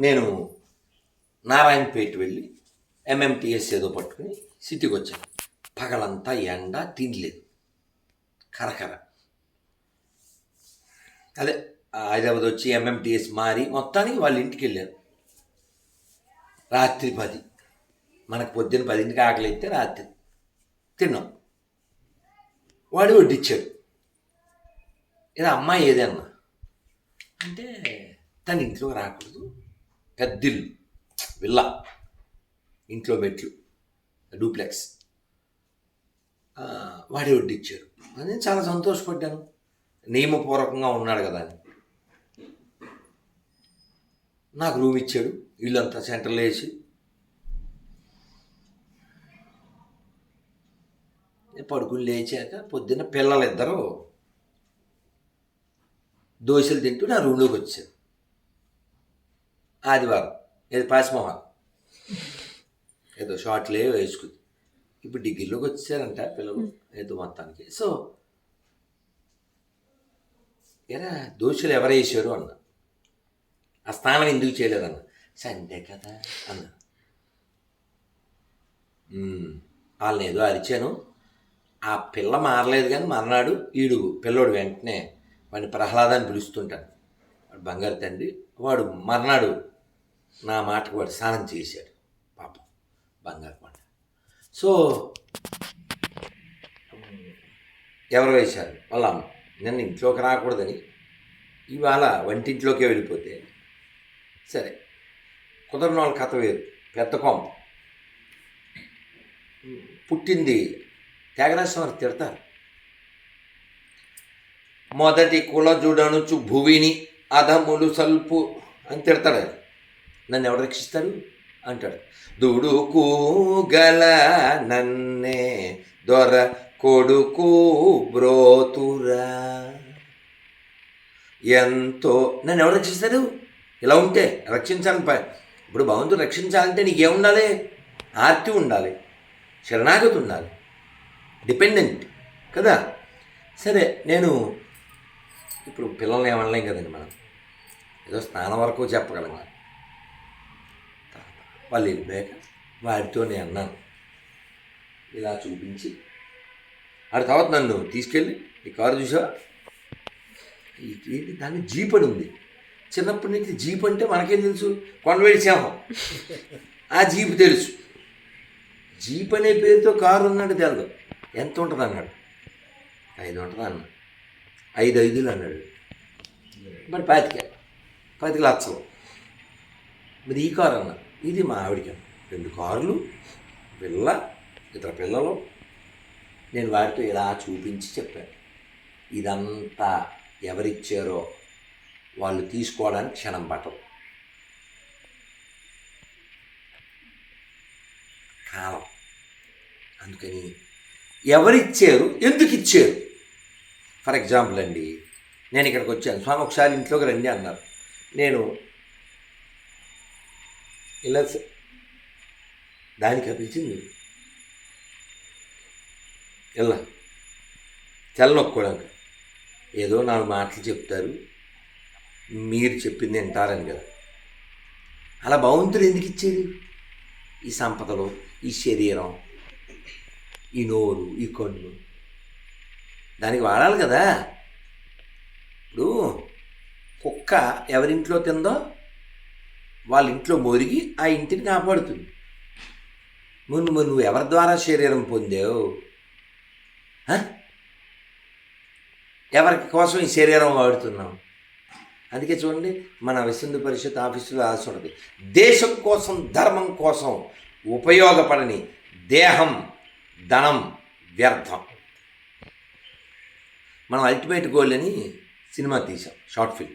నేను నారాయణపేట వెళ్ళి ఎంఎంటీఎస్ ఏదో పట్టుకుని సిటీకి వచ్చాను. పగలంతా ఎండ తినలేదు. కరకర. అదే హైదరాబాద్ వచ్చి ఎంఎంటీఎస్ మారి మొత్తానికి వాళ్ళ ఇంటికి వెళ్ళాను. రాత్రి పది. మనకు పొద్దున్న పదింటికి ఆకలి అయితే రాత్రి. తిన్నాం. వాడు వడ్డిచ్చాడు. ఇది అమ్మాయి ఏదన్నా. అంటే తన ఇంట్లో రాకూడదు. పెద్దిల్లు విల్లా ఇంట్లో మెట్లు డూప్లెక్స్. వాడి వాడే వడ్డిచ్చాడు నేను చాలా సంతోషపడ్డాను. నియమపూర్వకంగా ఉన్నాడు కదా అని. నాకు రూమ్ ఇచ్చాడు. ఇల్లంతా సెంటర్లో వేసి. పడుకుని లేచాక పొద్దున్న పిల్లలిద్దరూ దోశలు తింటూ నా రూమ్లోకి వచ్చారు. ఆదివారం. ఏది? పాసిమోహన్ ఏదో షార్ట్లే వేసుకుంది. ఇప్పుడు డిగ్రీలోకి వచ్చారంట పిల్లలు. ఏదో మొత్తానికి. సో ఎరా దోశలు ఎవరు వేసారు అన్న. ఆ స్నానం ఎందుకు చేయలేదన్న సండే కదా అన్న. "మ్మ్, వాళ్ళని ఏదో అరిచాను. ఆ పిల్ల మారలేదు కానీ మర్నాడు ఈడు పిల్లోడు వెంటనే వాడిని ప్రహ్లాద అని పిలుస్తుంటాడు. వాడు బంగారు తండ్రి. వాడు మర్నాడు నా మాటకు వాడు స్నానం చేశాడు. పాపం. బంగారు సో ఎవరు వేశారు? వాళ్ళ అమ్మ. నిన్న ఇంట్లోకి రాకూడదని ఇవాళ వంటింట్లోకే వెళ్ళిపోతే. సరే. కుదరని వాళ్ళ కథ వేరు. పెద్ద కొంప పుట్టింది త్యాగరాజస్వామి తిడతారు. మొదటి కులజుడనుచు భువిని అధములు సల్పు అని తిడతాడు నన్ను ఎవరు రక్షిస్తారు? అంటాడు. దుడుకు గల నన్నే దొర కొడుకు బ్రోతురా. ఎంతో నన్ను ఎవరు రక్షిస్తారు? ఇలా ఉంటే రక్షించాలని ఇప్పుడు భగవంతుడు రక్షించాలంటే నీకేముండాలి? ఆర్తి ఉండాలి శరణాగతి ఉండాలి డిపెండెంట్ కదా? సరే నేను ఇప్పుడు పిల్లల్ని ఏమనలేం కదండి మనం. ఏదో స్నానం వరకు చెప్పగలం వాళ్ళు వెళ్ళిపోయాక వాడితో నేను అన్నాను. ఇలా చూపించి ఆడ తర్వాత నన్ను తీసుకెళ్ళి ఈ కారు చూసా ఏంటి దాన్ని జీప్ అని ఉంది. చిన్నప్పటి నుంచి జీప్ అంటే మనకేం తెలుసు? కొండవేడి సింహం. ఆ జీప్ తెలుసు. జీప్ అనే పేరుతో కారు ఉన్నాడు తెలదు. ఎంత ఉంటుంది అన్నాడు? ఐదు ఉంటుంది అన్న. ఐదు ఐదులు అన్నాడు. మరి పాతిక పాతిక లక్షలు. మరి ఈ కారు అన్నాడు ఇది మా ఆవిడకి. రెండు కార్లు పిల్ల ఇతర పిల్లలు. నేను వారితో ఇలా చూపించి చెప్పాను ఇదంతా ఎవరిచ్చారో వాళ్ళు తీసుకోవడానికి క్షణం పట్టదు. కాలం. అందుకని ఎవరిచ్చారు ఎందుకు ఇచ్చారు ఫర్ ఎగ్జాంపుల్ అండి నేను ఇక్కడికి వచ్చాను. స్వామి ఒకసారి ఇంట్లోకి రండి అన్నారు. నేను ఇలా స- దానికి అప్పించింది ఇలా తెల్లనొక్కోడానికి ఏదో నాలుగు మాటలు చెప్తారు. మీరు చెప్పింది వింటారని కదా. అలా భగవంతుడు ఎందుకు ఇచ్చేది? ఈ సంపదలు ఈ శరీరం ఈ నోరు ఈ కన్ను. దానికి వాడాలి కదా. ఇప్పుడు కుక్క ఎవరింట్లో తిందో వాళ్ళ ఇంట్లో మొరిగి ఆ ఇంటిని కాపాడుతుంది. నువ్వు నువ్వు నువ్వు ఎవరి ద్వారా శరీరం పొందావు? ఎవరి కోసం ఈ శరీరం వాడుతున్నావు? అందుకే చూడండి మన విసింధు పరిషత్ ఆఫీసులో రాసి ఉంటుంది. దేశం కోసం ధర్మం కోసం ఉపయోగపడని దేహం ధనం వ్యర్థం. మనం అల్టిమేట్ గోల్ అని సినిమా తీసాం షార్ట్ ఫిల్మ్.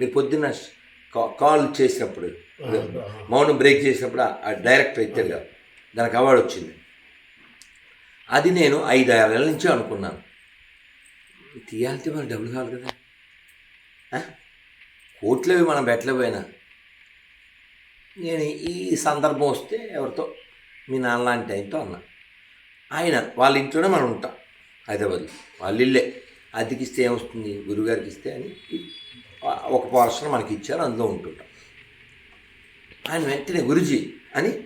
మీరు పొద్దున్న కా- కాల్ చేసినప్పుడు మౌనం బ్రేక్ చేసినప్పుడు ఆ- డైరెక్టర్ ఎత్తాడు దానికి అవార్డు వచ్చింది. అది నేను ఐదు ఆరు నెలల నుంచి అనుకున్నాను. తీయాలంటే మనం డబ్బులు కావాలి కదా. కోట్లవి మనం పెట్టలేకపోయినా నేను ఈ సందర్భం వస్తే ఎవరితో? మీ నాన్న లాంటి ఆయనతో అన్నా. ఆయన వాళ్ళ ఇంట్లోనే మనం ఉంటాం హైదరాబాద్లో. వాళ్ళ ఇల్లే. అద్దెకి ఇస్తే ఏమొస్తుంది? గురుగారికి ఇస్తే అని ఒక పోర్షన్ మనకి ఇచ్చారు అందులో ఉంటుంటాం. ఆయన వెంటనే గురుజీ అని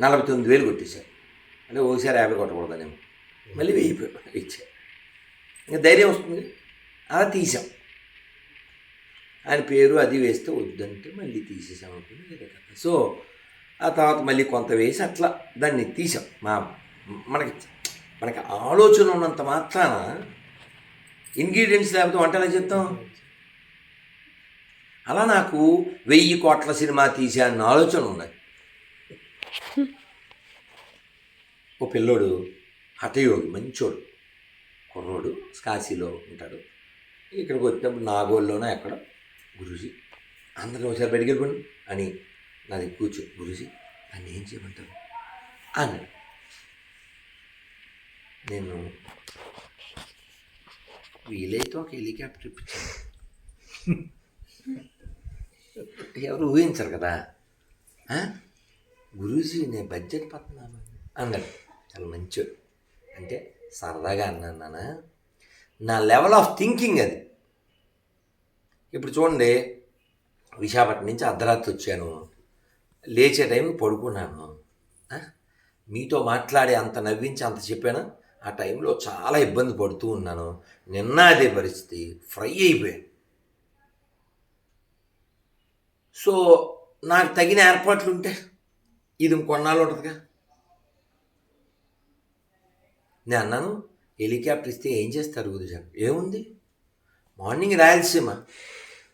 నలభై తొమ్మిది వేలు కొట్టేశారు. అంటే ఒకసారి యాభై కొట్టకూడదనేమో. మళ్ళీ వెయ్యి పె- ఇచ్చారు. ఇంకా ధైర్యం వస్తుంది. అలా తీసాం ఆయన పేరు అది వేస్తే వద్దంటే మళ్ళీ తీసేసాం అనుకుని సో ఆ తర్వాత మళ్ళీ కొంత వేసి అట్లా దాన్ని తీసాం మా మనకి మనకి ఆలోచన ఉన్నంత మాత్రాన ఇంగ్రీడియంట్స్ లేకపోతే వంటలే చెప్తాం అలా నాకు వెయ్యి కోట్ల సినిమా తీసే అన్న ఆలోచన ఉన్నాయి ఓ పిల్లోడు హఠయోగి మంచోడు కుర్రోడు కాశీలో ఉంటాడు. ఇక్కడికి వచ్చినప్పుడు నాగోల్లోనో ఎక్కడ గురుజీ అందరూ ఒకసారి బయటికి వెళ్ళిపోండి అని నాది కూర్చో గురుజీ నన్ను ఏం చేయమంటారు? అన్నాడు. నేను వీలైతే ఒక హెలికాప్టర్ ఇప్పించాను. ఎవరు ఊహించరు కదా? గురూజీ నేను బడ్జెట్ పడుతున్నాను అన్నాడు. చాలా మంచోడు. అంటే సరదాగా అన్నాను నాన్న. నా లెవెల్ ఆఫ్ థింకింగ్ అది. ఇప్పుడు చూడండి విశాఖపట్నం నుంచి అర్ధరాత్రి వచ్చాను. లేచే టైంకి పడుకున్నాను. మీతో మాట్లాడి అంత నవ్వించి అంత చెప్పాను. ఆ టైంలో చాలా ఇబ్బంది పడుతూ ఉన్నాను. నిన్న అదే పరిస్థితి. ఫ్రై అయిపోయాను. సో నాకు తగిన ఏర్పాట్లు ఉంటే ఇది ఇంకొన్నాళ్ళు ఉంటుందిగా. నేను అన్నాను హెలికాప్టర్ ఇస్తే ఏం చేస్తారు గురుజాన్? ఏముంది? మార్నింగ్ రాయలసీమ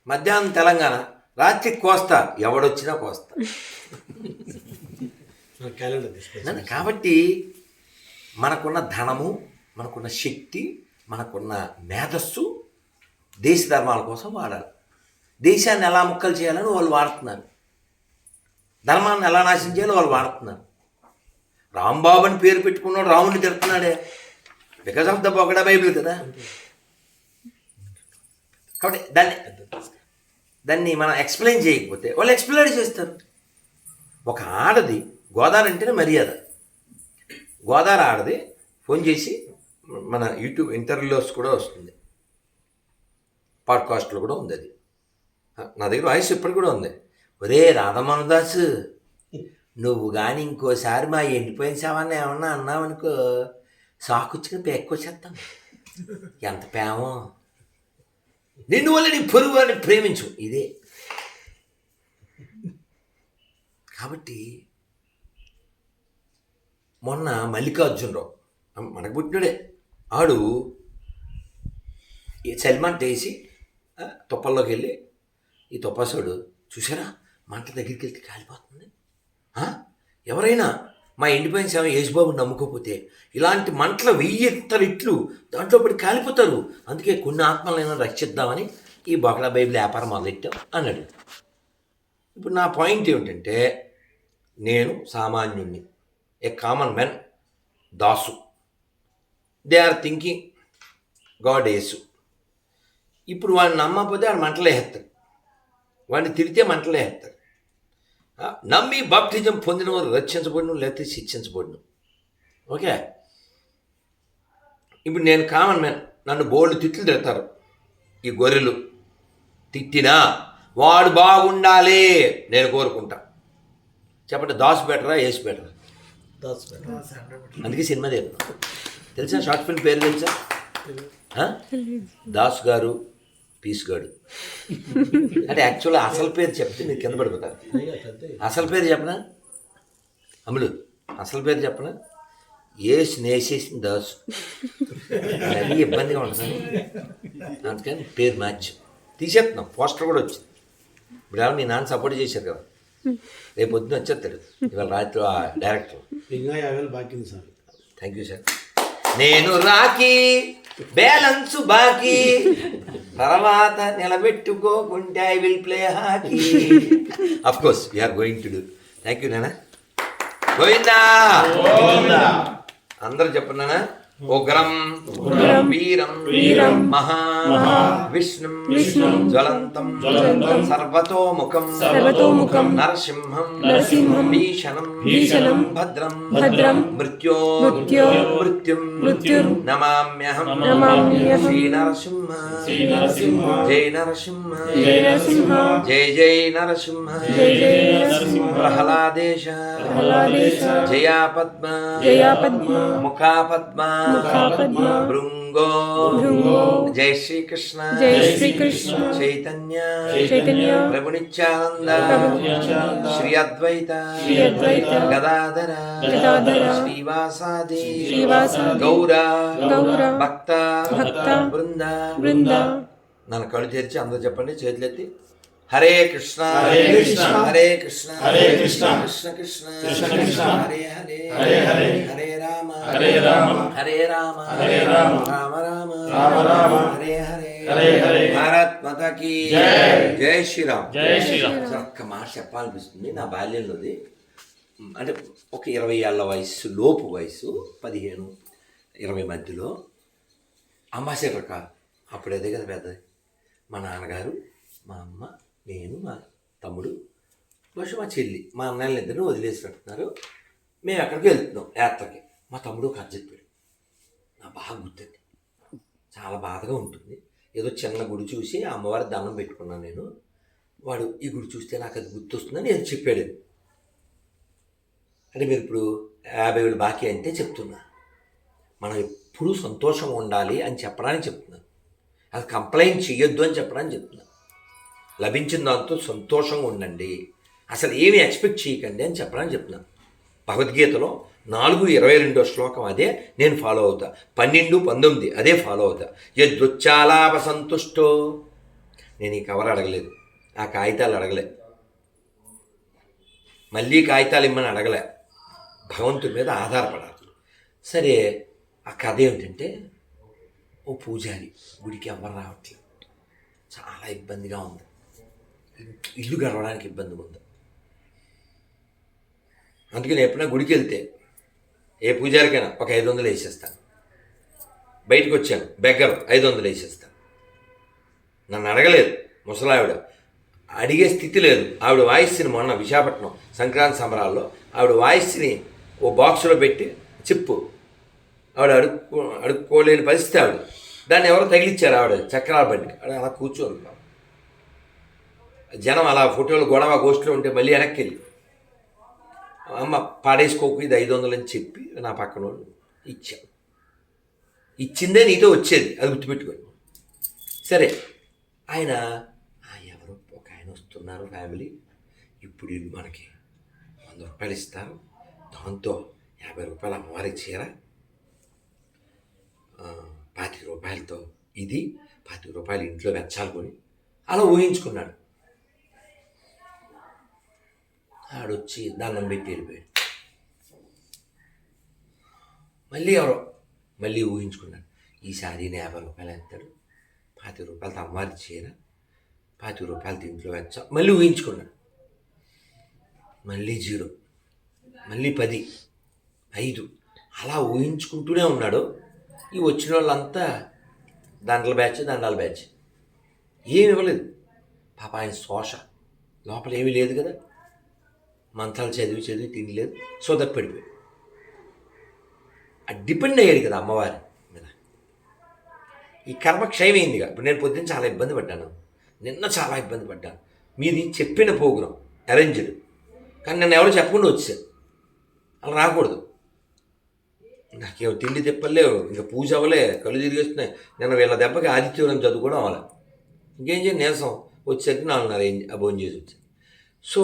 మధ్యాహ్నం తెలంగాణ రాత్రి కోస్తా. ఎవడొచ్చినా కోస్తా. కాబట్టి మనకున్న ధనము మనకున్న శక్తి మనకున్న మేధస్సు దేశ ధర్మాల కోసం వాడాలి. దేశాన్ని ఎలా ముక్కలు చేయాలని వాళ్ళు వాడుతున్నారు. ధర్మాన్ని ఎలా నాశనం చేయాలో వాళ్ళు వాడుతున్నారు. రాంబాబు అని పేరు పెట్టుకున్నాడు రాముడిని తిడుతున్నాడే. బికాస్ ఆఫ్ ద బొగడా బైబిల్ కదా. కాబట్టి దాన్ని దాన్ని మనం ఎక్స్ప్లెయిన్ చేయకపోతే వాళ్ళు ఎక్స్ప్లెయిన్ చేస్తారు. ఒక ఆడది గోదావరి అంటేనే మర్యాద. గోదావరి ఆడది ఫోన్ చేసి మన యూట్యూబ్ ఇంటర్వ్యూలోస్ కూడా వస్తుంది. పాడ్కాస్ట్లో కూడా ఉంది అది. నా దగ్గర వాయిస్ ఇప్పటికి కూడా ఉంది. ఒరే రాధమోహనదాస్ నువ్వు కానీ ఇంకోసారి మా ఎండిపోయిన శవాన్ని ఏమన్నా అన్నావనుకో సాకుచ్చుకుని పేక్కొచ్చేస్తాం ఎంత ప్రేమో. నిన్ను వల్ల నీ పొరుగు అని ప్రేమించు. ఇదే. కాబట్టి మొన్న మల్లికార్జునరావు మనకు పుట్టినడే. ఆడు సల్మాన్ వేసి ఆ, తుప్పల్లోకి వెళ్ళి ఈ తొప్పాసోడు చూసారా మంట దగ్గరికి వెళ్తే కాలిపోతుంది. ఎవరైనా మా ఎండిపోయిన సేవ యేసుబాబు నమ్ముకోపోతే ఇలాంటి మంటలు వెయ్యి ఇట్లు దాంట్లో పడి కాలిపోతారు. అందుకే కొన్ని ఆత్మలైనా రక్షిద్దామని ఈ బొకడా బైబిల్ వ్యాపారం మొదలెట్టాం అన్నాడు ఇప్పుడు నా పాయింట్ ఏమిటంటే నేను సామాన్యుణ్ణి a common men Dasu. They are thinking God Yesu. ఇప్పుడు వాడిని నమ్మకపోతే వాడు మంటలు వేస్తారు వాడిని తిరిగితే మంటలే వేస్తారు నమ్మి బాప్టిజం పొందిన వారు రక్షించబడిన లేకపోతే శిక్షించబడిన. ఓకే? ఇప్పుడు నేను కామన్ మ్యాన్ నన్ను బోల్డ్ తిట్లు తిడతారు. ఈ గొర్రెలు తిట్టినా వాడు బాగుండాలి నేను కోరుకుంటా. చెప్పండి దాసు బెటరా ఏసు బెటరా? దాస్ పెట్ట అందుకే సినిమా లేదు తెలుసా షార్ట్ ఫిల్మ్ పేరు తెలుసా? దాస్ గారు పీస్ గాడు. అంటే యాక్చువల్గా అసలు పేరు చెప్తే మీరు కింద పడిపోతారు. అసలు పేరు చెప్పనా? అమలు అసలు పేరు చెప్పనా? ఏసు నేసేసిన దాసు. అది ఇబ్బందిగా ఉంటుంది. అందుకని పేరు మ్యాచ్ తీసేస్తున్నాం పోస్టర్ కూడా వచ్చింది. ఇప్పుడు ఎవరు మీ నాన్న సపోర్ట్ చేశారు కదా. రేపు పొద్దున వచ్చేస్తాడు. ఇవాళ రాత్రి ఆ డైరెక్టర్. Thank you sir. నేను రాకి బ్యాలెన్స్ బాకీ. తర్వాత నిలబెట్టుకోకుంటే I will play hockey. Of course we are going to do thank you నానా గోవిందా అందరూ చెప్పండి నానా ఉగ్రం వీరం వీరం మహా విష్ణుం విష్ణుం జ్వలంతం జ్వలంతం సర్వతోముఖం సర్వతోముఖం నరసింహం నరసింహం భీషణం భీషణం భద్రం భద్రం మృత్యో మృత్యో మృత్యుం మృత్యుర్ నమామ్యహం నమామ్యహం శ్రీ నరసింహ నరసింహ జై నరసింహ జయ నరసింహ జై జై నరసింహ జయ జయ నరసింహ ప్రహ్లాదేశ ప్రహ్లాదేశ జయా పద్మ జయా పద్మ ముఖా పద్మ భృంగో జై శ్రీకృష్ణ జయ శ్రీకృష్ణ చైతన్య చైతన్య ప్రభు నిత్యానంద శ్రీ అద్వైత శ్రీ అద్వైత గదాధర గదాధర శ్రీవాసాది శ్రీవాసాది గౌర గౌర భక్త భక్త బృంద బృంద నన్ను కళ్ళు తెరిచి అందరూ చెప్పండి చేతులెత్తి హరే కృష్ణ. హరే కృష్ణ. హరే కృష్ణ. హరే కృష్ణ. కృష్ణ కృష్ణ. కృష్ణ కృష్ణ. హరే. హరే హరే. హరే. హరే రామ హరే రామ. హరే రామ రామ. రామ రామ రామ. హరే హరే హరే హరే. భారత్ మాతాకి జై. జై శ్రీరామ్ జై శ్రీరామ్. ఒక్క మాట చెప్పాలనిపిస్తుంది నా బాల్యంలోది అంటే ఒక ఇరవై ఏళ్ళ వయసు లోపు వయసు పదిహేను ఇరవై మధ్యలో అంబాసిడర్ కాదు అప్పుడు అదే కదా పెద్దది మా నాన్నగారు మా అమ్మ నేను మా తమ్ముడు బహుశా మా చెల్లి మా అన్నయ్యలు ఇద్దరు వదిలేసినట్టున్నారు మేము ఎక్కడికి వెళ్తున్నాం యాత్రకి మా తమ్ముడు ఒక కథ చెప్పాడు. నా బాగా గుర్తుంది. చాలా బాధగా ఉంటుంది. ఏదో చిన్న గుడి చూసి అమ్మవారి దండం పెట్టుకున్నాను నేను. వాడు ఈ గుడి చూస్తే నాకు అది గుర్తొస్తుందని నేను చెప్పాడు. అంటే మీరు ఇప్పుడు యాభై వేలు బాకీ అంటే చెప్తున్నా. మనం ఎప్పుడూ సంతోషంగా ఉండాలి అని చెప్పడానికి చెప్తున్నాను. అది కంప్లైంట్ చేయొద్దు అని చెప్పడానికి చెప్తున్నాను లభించిన దాంతో సంతోషంగా ఉండండి. అసలు ఏమి ఎక్స్పెక్ట్ చేయకండి అని చెప్పడానికి చెప్తున్నాను భగవద్గీతలో నాలుగు ఇరవై రెండో శ్లోకం అదే నేను ఫాలో అవుతా. పన్నెండు పంతొమ్మిది అదే ఫాలో అవుతా. యదృచ్చాలాభ సంతుష్టో. నేను ఈ కవర్ అడగలేదు. ఆ కాగితాలు అడగలే. మళ్ళీ కాగితాలు ఇమ్మని అడగలే. భగవంతుడి మీద ఆధారపడాలి. సరే ఆ కథ ఏమిటంటే ఓ పూజారి గుడికి ఎవరు రావట్లేదు. చాలా ఇబ్బందిగా ఉంది. ఇల్లు గడవడానికి ఇబ్బంది ఉంది. అందుకని ఎప్పుడైనా గుడికి వెళ్తే ఏ పూజారికైనా ఒక ఐదు వందలు వేసేస్తాను. బయటకు వచ్చాను బెగ్గరు ఐదు వందలు వేసేస్తాను. నన్ను అడగలేదు ముసలావిడ. అడిగే స్థితి లేదు. ఆవిడ వాయిస్ని మొన్న విశాఖపట్నం సంక్రాంతి సంబరాల్లో ఆవిడ వాయిస్ని ఓ బాక్స్లో పెట్టి చిప్పు. ఆవిడ అడుక్కో అడుక్కోలేని పరిస్థితి ఆవిడ. దాన్ని ఎవరో తగిలిచ్చారు ఆవిడ చక్రాల బండి ఆవిడ అలా కూర్చోను జనం అలా ఫోటోలు గొడవ గోష్ఠిలో ఉంటే మళ్ళీ వెనక్కి వెళ్ళి అమ్మ పాడేసుకోకు ఇది ఐదు వందలు అని చెప్పి నా పక్కన వాళ్ళు ఇచ్చాను ఇచ్చిందే నీతో వచ్చేది అది గుర్తుపెట్టుకొని సరే ఆయన "ఆ, ఎవరో ఒక ఆయన వస్తున్నారు ఫ్యామిలీ ఇప్పుడు వీళ్ళు మనకి వంద రూపాయలు ఇస్తారు. దాంతో యాభై రూపాయలు అమ్మవారి చీర. పాతిక రూపాయలతో ఇది పాతిక రూపాయలు ఇంట్లో వెచ్చాలు కొని అలా ఊహించుకున్నాడు. ఆడొచ్చి దండం పెట్టి వెళ్ళిపోయాడు. మళ్ళీ ఎవరో మళ్ళీ ఊహించుకున్నాడు. ఈసారి యాభై రూపాయలు ఎత్తాడు. పాతి రూపాయలతో అమ్మవారి చీర. పాతిక రూపాయలు దీంట్లో వెచ్చా. మళ్ళీ ఊహించుకున్నాడు. మళ్ళీ జీరో. మళ్ళీ పది. ఐదు. అలా ఊహించుకుంటూనే ఉన్నాడు. ఈ వచ్చిన వాళ్ళంతా దండల బ్యాచ్ దండాల బ్యాచ్. ఏమి ఇవ్వలేదు. పాప ఆయన శోష. లోపల ఏమీ లేదు కదా. మంత్రాలు చదివి చదివి తినలేదు సోదరు పడిపోయి డిపెండ్ అయ్యాడు కదా అమ్మవారి మీద. ఈ కర్మ క్షయమైందిగా. ఇప్పుడు నేను పొద్దున్న చాలా ఇబ్బంది పడ్డాను. నిన్న చాలా ఇబ్బంది పడ్డాను. మీది చెప్పిన ప్రోగ్రాం అరేంజ్డ్ కానీ నన్ను ఎవరు చెప్పకుండా వచ్చాను అలా రాకూడదు. నాకేమో తిండి తిప్పలేవు ఇంకా పూజ అవ్వలే కళ్ళు తిరిగేస్తున్నాయి. నేను వీళ్ళ దెబ్బకి ఆదిత్యవరం చదువుకోవడం అవ్వాలి. ఇంకేం చేయండి నీరసం. వచ్చేసరికి నాలుగున్నర అయింది. ఆ చేసి వచ్చాను. సో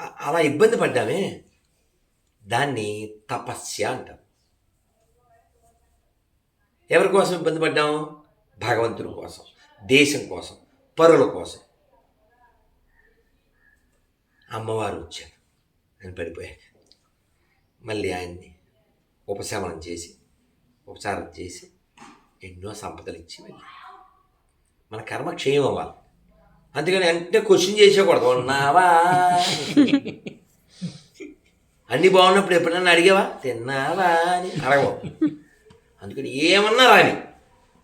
అలా ఇబ్బంది పడ్డామే. దాన్ని తపస్య అంటాం. ఎవరి కోసం ఇబ్బంది పడ్డాము భగవంతుని కోసం దేశం కోసం పరుల కోసం. అమ్మవారు వచ్చారు. అని పడిపోయాక మళ్ళీ ఆయన్ని ఉపశమనం చేసి ఉపచారం చేసి ఎన్నో సంపదలు ఇచ్చి వెళ్ళి. మన కర్మ క్షయం అవ్వాలి. అందుకని అంటే క్వశ్చన్ చేసేకూడదు ఉన్నావా? అన్నీ బాగున్నప్పుడు ఎప్పుడైనా అడిగావా? తిన్నావా అని అడగవు. అందుకని ఏమన్నా రాని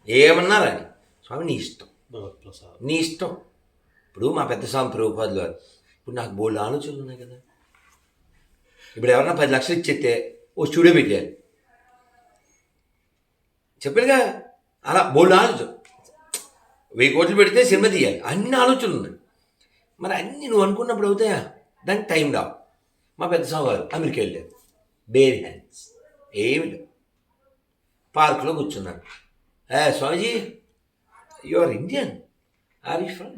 ఏమన్నా రాని స్వామి నీ ఇష్టం. నీ ఇష్టం. ఇప్పుడు మా పెద్ద స్వామి ప్రభుపాదులు వారు ఇప్పుడు నాకు బోల్డ్ ఆలోచనలు ఉన్నాయి కదా. ఇప్పుడు ఎవరన్నా పది లక్షలు ఇచ్చేస్తే ఓ స్టూడియో పెట్టాలి చెప్పానుగా అలా బోల్డ్ ఆలోచన వెయ్యి కోట్లు పెడితే సినిమా తీయాలి. అన్ని ఆలోచనలు ఉన్నాయి. మరి అన్నీ నువ్వు అనుకున్నప్పుడు అవుతాయా? దానికి టైం రావు. మా పెద్ద స్వామి వారు అమెరికా వెళ్ళారు. బేర్ హ్యాండ్స్ ఏమి లేవు పార్క్లో కూర్చున్నాను ఏ Swamiji you are Indian are you from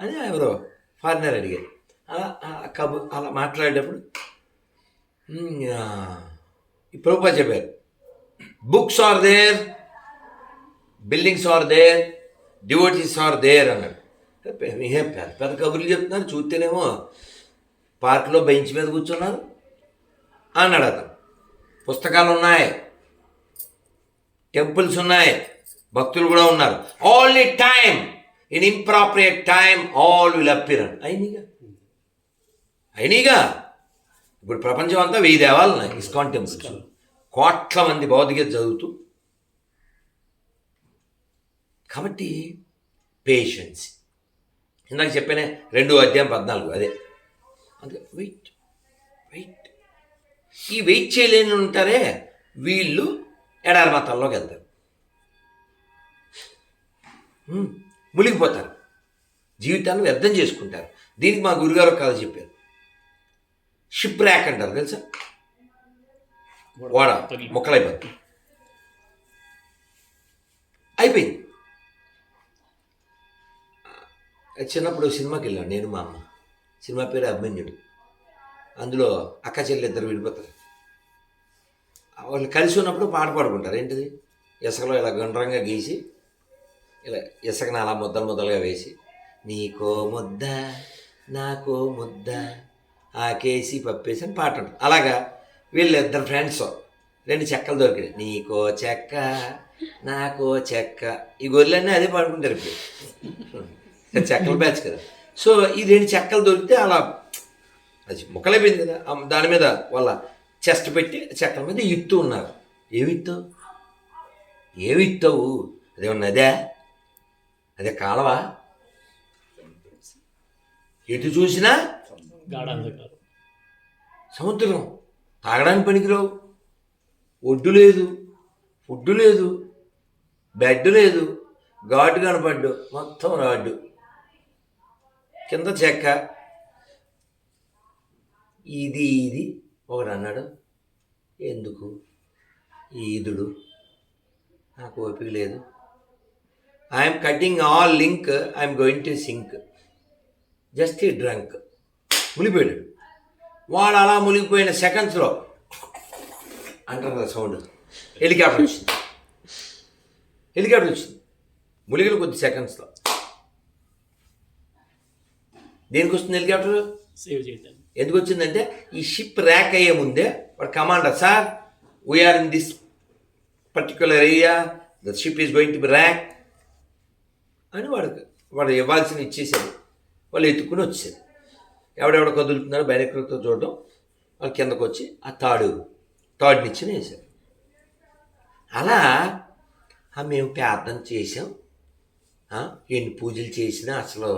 అని ఎవరో ఫారినర్ అడిగారు. అలా కబు అలా మాట్లాడేటప్పుడు ప్రభుపా చెప్పారు. Books are there buildings are there devotees are there అన్నాడు. ఏం పెద్ద పెద్ద కబుర్లు చెప్తున్నారు చూస్తేనేమో పార్కులో బెంచ్ మీద కూర్చున్నారు అన్నాడు అతను. పుస్తకాలు ఉన్నాయి టెంపుల్స్ ఉన్నాయి భక్తులు కూడా ఉన్నారు. All the time in inappropriate time all will appear అయినీగా? అయినీగా? ఇప్పుడు ప్రపంచం అంతా వెయ్యి దేవాలు ఉన్నాయి ఇస్కాన్ టెంపుల్స్. కోట్ల మంది భౌతికత చదువుతూ కాబట్టి పేషెన్స్ ఇందాక చెప్పానే రెండు అధ్యాయం పద్నాలుగు అదే. అందుకే వెయిట్ వెయిట్ ఈ వెయిట్ చేయలేని ఉంటారే వీళ్ళు ఎడారి మతాల్లోకి వెళ్తారు. మునిగిపోతారు. జీవితాన్ని వ్యర్థం చేసుకుంటారు. దీనికి మా గురుగారు ఒక కథ చెప్పారు. షిప్ ర్యాక్ అంటారు తెలుసా? వాడ. మొక్కలైపోతుంది అయిపోయింది. చిన్నప్పుడు సినిమాకి వెళ్ళాను నేను మా అమ్మ. సినిమా పేరు అభిమన్యుడు. అందులో అక్క చెల్లి ఇద్దరు విడిపోతారు. వాళ్ళు కలిసి ఉన్నప్పుడు పాట పాడుకుంటారు. ఏంటిది? ఇసుకలో ఇలా గుండ్రంగా గీసి ఇలా ఇసుకను అలా ముద్దలు ముద్దలుగా వేసి నీకో ముద్ద నాకో ముద్ద ఆకేసి పప్పేసి అని పాట ఉంటుంది. అలాగా వీళ్ళు ఇద్దరు ఫ్రెండ్స్ రెండు చెక్కలు దొరికినాయి. నీకో చెక్క నాకో చెక్క ఈ గొర్రెలన్నీ అదే పాడుకుంటారు ఇప్పుడు. చెక్కలు బ్యాచ్ కదా. సో ఈ రెండు చెక్కలు దొరికితే అలా అది ముక్కలైపోయింది కదా. దాని మీద వాళ్ళ చెస్ట్ పెట్టి చెక్కల మీద ఇత్తు ఉన్నారు. ఏమి ఇత్తావు? ఏమి ఇత్తావు? అదే అదే కాలవా? ఎటు చూసినా సముద్రం. తాగడానికి పనికిరావు. ఒడ్డు లేదు. ఫుడ్ లేదు. బెడ్ లేదు. ఘాటు కనపడ్డు. మొత్తం రాడ్డు. కింద చెక్క. ఇది ఇది. ఒకడు అన్నాడు ఎందుకు? ఈదుడు. నాకు ఓపిక లేదు. I'm cutting all link I'm going to sink just ఈ డ్రంక్ మునిపోయాడు వాడు అలా మునిగిపోయిన సెకండ్స్లో అంటారు కదా సౌండ్ హెలికాప్టర్ వచ్చింది. హెలికాప్టర్ వచ్చింది. మునిగిన కొద్ది సెకండ్స్లో దేనికి వస్తుంది హెలికాప్టర్? సేవ్ చేయడానికి ఎందుకు వచ్చిందంటే ఈ షిప్ ర్యాక్ అయ్యే ముందే వాడు commander sir we are in this particular area the ship is going to be wreck అని వాడు వాడు ఇవ్వాల్సిన ఇచ్చేసాడు వాళ్ళు ఎత్తుకుని వచ్చేసారు ఎవడెవడ కదులుతున్నారో బైరెక్టర్తో చూడడం వాళ్ళు కిందకు వచ్చి ఆ తాడు తాడునిచ్చి వేశారు అలా ఆ మేము ప్రార్థన చేసాం ఎన్ని పూజలు చేసినా అసలు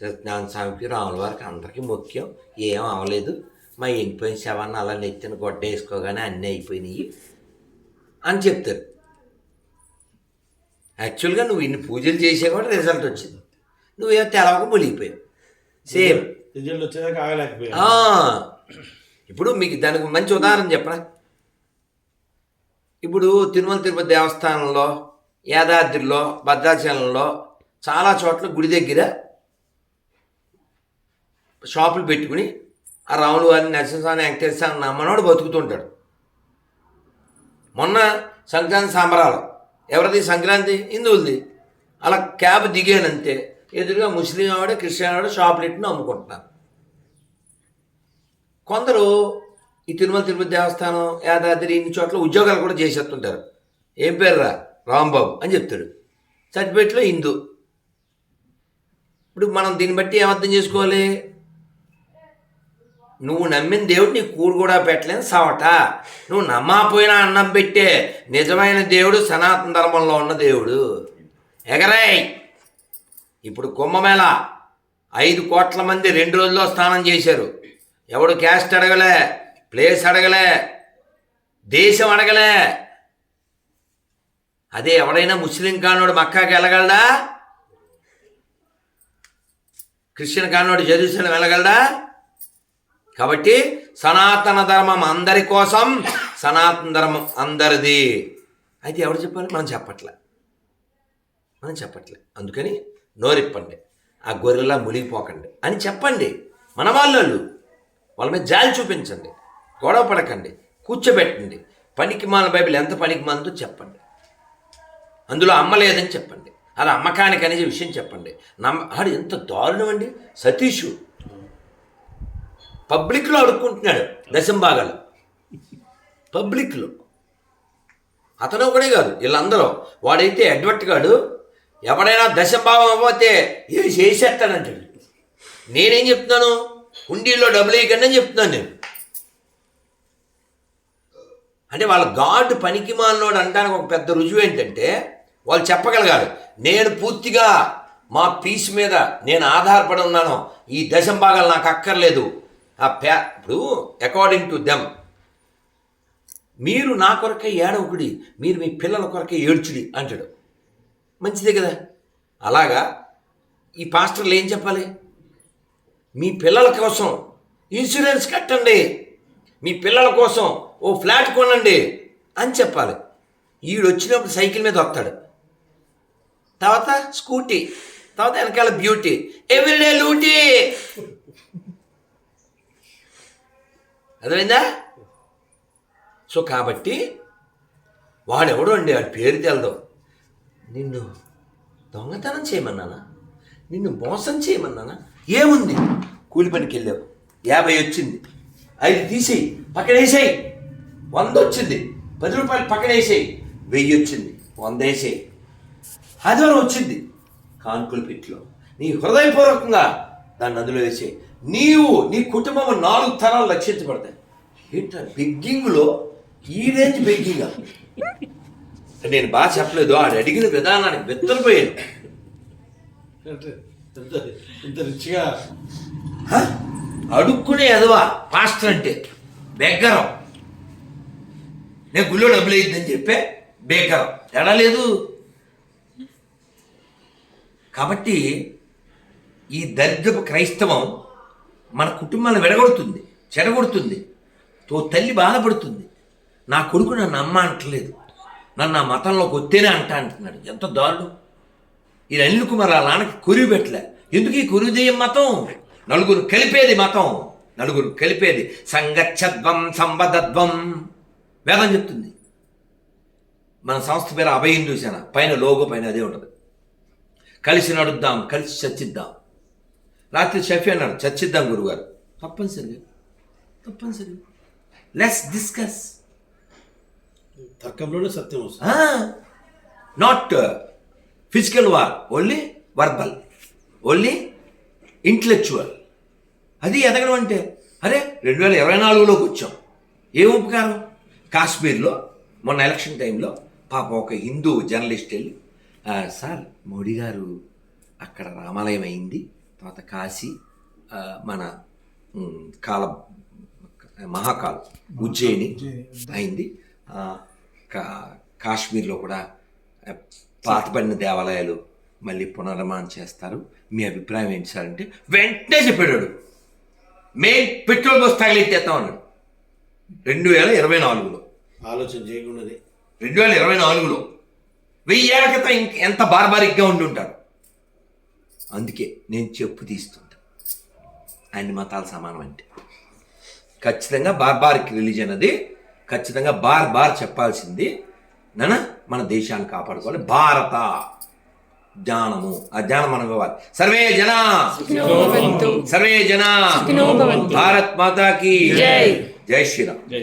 సత్యనారాయణ స్వామికి రాముల వారికి అందరికీ ముఖ్యం. ఏం అవ్వలేదు మా ఎండిపోయిన శవాన్ని అలా నెత్తిన గొడ్డ వేసుకోగానే అన్నీ అయిపోయినాయి అని చెప్తారు. యాక్చువల్గా నువ్వు ఇన్ని పూజలు చేసే కూడా రిజల్ట్ వచ్చింది. నువ్వేమో తెలవక మునిగిపోయావు. సేమ్. రిజల్ట్ వచ్చేదాకా ఆగలేకపోయా ఇప్పుడు మీకు దానికి మంచి ఉదాహరణ చెప్పనా? ఇప్పుడు తిరుమల తిరుపతి దేవస్థానంలో యాదాద్రిలో భద్రాచలంలో చాలా చోట్ల గుడి దగ్గర షాపులు పెట్టుకుని ఆ రాములు వారిని నరసింహస్వామి వెంకటేశ్వర అని నమ్మనోడు బతుకుతుంటాడు. మొన్న సంక్రాంతి సంబరాలు. ఎవరిది? సంక్రాంతి? హిందువులది. అలా క్యాబ్ దిగానంతే ఎదురుగా ముస్లిం ఆవిడ క్రిస్టియన్ ఆవిడ షాపులు పెట్టుకుని అమ్ముకుంటున్నారు. కొందరు ఈ తిరుమల తిరుపతి దేవస్థానం యాదాద్రి ఇన్ని చోట్ల ఉద్యోగాలు కూడా చేసేస్తుంటారు. ఏం పేరురా? రాంబాబు అని చెప్తాడు. సర్టిఫికేట్లో హిందూ. ఇప్పుడు మనం దీన్ని బట్టి ఏమర్థం చేసుకోవాలి? నువ్వు నమ్మిన దేవుడు నీ కూడు కూడా పెట్టలేని సవట. నువ్వు నమ్మకపోయినా అన్నం పెట్టే నిజమైన దేవుడు సనాతన ధర్మంలో ఉన్న దేవుడు. ఎగరాయ్! ఇప్పుడు కుంభమేళ ఐదు కోట్ల మంది రెండు రోజుల్లో స్నానం చేశారు. ఎవడు క్యాస్ట్ అడగలే ప్లేస్ అడగలే దేశం అడగలే. అదే ఎవడైనా ముస్లిం కానోడు మక్కాకి వెళ్ళగలడా? Christian కానోడు Jerusalem వెళ్ళగలడా? కాబట్టి సనాతన ధర్మం అందరి కోసం సనాతన ధర్మం అందరిది. అయితే ఎవరు చెప్పాలి? మనం చెప్పట్లే. మనం చెప్పట్లే. అందుకని నోరిప్పండి. ఆ గొర్రెలా మునిగిపోకండి. అని చెప్పండి. మన వాళ్ళు వాళ్ళ మీద జాలి చూపించండి. గొడవ పడకండి. కూర్చోబెట్టండి. పనికి మాల బైబిల్ ఎంత పనికి మాలతో చెప్పండి. అందులో అమ్మలేదని చెప్పండి. అది అమ్మకానికి అనే విషయం చెప్పండి. నమ్మ ఆడు ఎంత దారుణం అండి. సతీషు. పబ్లిక్లో అడుక్కుంటున్నాడు దశంభాగాలు పబ్లిక్లో. అతను ఒకడే కాదు వీళ్ళందరూ. వాడైతే ఎడ్వర్ట్ గాడు ఎవడైనా దశంభావం అవ్వతే ఏం చేసేస్తాడంటాడు. నేనేం చెప్తున్నాను? హుండీలో డబ్బులు వేయకండి అని చెప్తున్నాను నేను. అంటే వాళ్ళ గాడ్ పనికి మాలినోడు అనడానికి ఒక పెద్ద రుజువు ఏంటంటే వాళ్ళు చెప్పగలగాలి నేను పూర్తిగా మా పీస్ మీద నేను ఆధారపడి ఉన్నాను ఈ దశం భాగాలు నాకు అక్కర్లేదు ఆ ప్యా ఇప్పుడు అకార్డింగ్ టు దెమ్ మీరు నా కొరకే ఏడవకుడి మీరు మీ పిల్లల కొరకే ఏడ్చుడి అంటాడు. మంచిదే కదా? అలాగా ఈ పాస్టర్లు ఏం చెప్పాలి? మీ పిల్లల కోసం ఇన్సూరెన్స్ కట్టండి. మీ పిల్లల కోసం ఓ ఫ్లాట్ కొనండి అని చెప్పాలి. ఈడు వచ్చినప్పుడు సైకిల్ మీద వస్తాడు. తర్వాత స్కూటీ తర్వాత వెనకాల బ్యూటీ. ఎవ్రీడే లూటీ. అర్థమైందా? సో కాబట్టి వాడెవడో అండి వాడి పేరు తెలదు. నిన్ను దొంగతనం చేయమన్నానా? నిన్ను మోసం చేయమన్నానా? ఏముంది? కూలి పనికి వెళ్ళావు. యాభై వచ్చింది. ఐదు తీసేయి. పక్కన వేసేయి. వంద వచ్చింది. పది రూపాయలు పక్కన వేసేయి. వెయ్యి వచ్చింది. వంద వేసేయి. ఆదివారం వచ్చింది. కాన్పుల పిట్లో నీ హృదయపూర్వకంగా దాన్ని అందులో వేసేయి. నీవు నీ కుటుంబం నాలుగు తరాలు రక్షించబడతాయి. ఏంటో బెగ్గింగ్లో ఈ రేంజ్ బెగ్గింగ్ నేను బాగా చెప్పలేదు ఆడు అడిగిన విధానానికి బెత్తరిపోయాను. అంటే ఇంత రిచ్గా? అడుక్కునే ఎదవా? పాస్టర్ అంటే బెగ్గరం. నేను గుళ్ళో డబ్బులు అయ్యిద్దని చెప్పే బేకరం ఎడా లేదు? కాబట్టి ఈ దరిద్రపు క్రైస్తవం మన కుటుంబాన్ని విడగొడుతుంది చెడగొడుతుంది. తో తల్లి బాధపడుతుంది. నా కొడుకు నన్ను అమ్మ అంటలేదు. నన్ను ఆ మతంలోకి వస్తేనే అంట అంటున్నాడు. ఎంత దారుణం. ఈ అనిల్ కుమార్ ఆ నాన్నకి కురివి పెట్టలే. ఎందుకు ఈ కురుదేయం మతం? నలుగురు కలిపేది మతం. నలుగురు కలిపేది సంగచ్చద్వం సంబదద్వం వేదం చెప్తుంది. మన సంస్థ పేరు అభయం చూసాన పైన లోగో పైన అదే ఉంటుంది. కలిసి నడుద్దాం కలిసి చచ్చిద్దాం రాత్రి షఫీ అన్నాడు చర్చిద్దాం గురుగారు. తప్పనిసరిగా తప్పనిసరిగా. లెస్ డిస్కస్ తర్కంలోనే సత్యం వస్తుంది. Not physical war only verbal only intellectual అది ఎదగడం అంటే అరే రెండు వేల ఇరవై నాలుగులోకి వచ్చాం. ఏం ఉపకారం? కాశ్మీర్లో మొన్న ఎలక్షన్ టైంలో పాప ఒక హిందూ జర్నలిస్ట్ వెళ్ళి "ఆ, సార్ మోడీ గారు అక్కడ రామాలయం అయింది. తర్వాత కాశీ మన కాల మహాకాల్ ఉజ్జయిని అయింది. కాశ్మీర్లో కూడా పాతబడిన దేవాలయాలు మళ్ళీ పునర్నిర్మాణం చేస్తారు. మీ అభిప్రాయం ఏంటి సార్ అంటే వెంటనే చెప్పాడు మెయిన్ పెట్రోల్ బస్ తగిలిచ్చేస్తాం అన్నాడు. రెండు వేల ఇరవై నాలుగులో. ఆలోచన చేయకుండానే రెండు వేల ఇరవై నాలుగులో. వెయ్యి ఏళ్ళ క్రితం ఇంక ఎంత బార్బారిక్గా ఉండి ఉంటారు అందుకే నేను చెప్పు తీస్తుంటా. అన్ని మతాలు సమానం అంటే. ఖచ్చితంగా బార్బారిక్ రిలీజన్ అది. ఖచ్చితంగా బార్ బార్ చెప్పాల్సింది నాన్న మన దేశాన్ని కాపాడుకోవాలి. భారత జ్ఞానము. ఆ జ్ఞానం మనం ఇవ్వాలి. సర్వే జన. సర్వే జన. భారత్ మాతాకి. జై. జై శ్రీరామ్.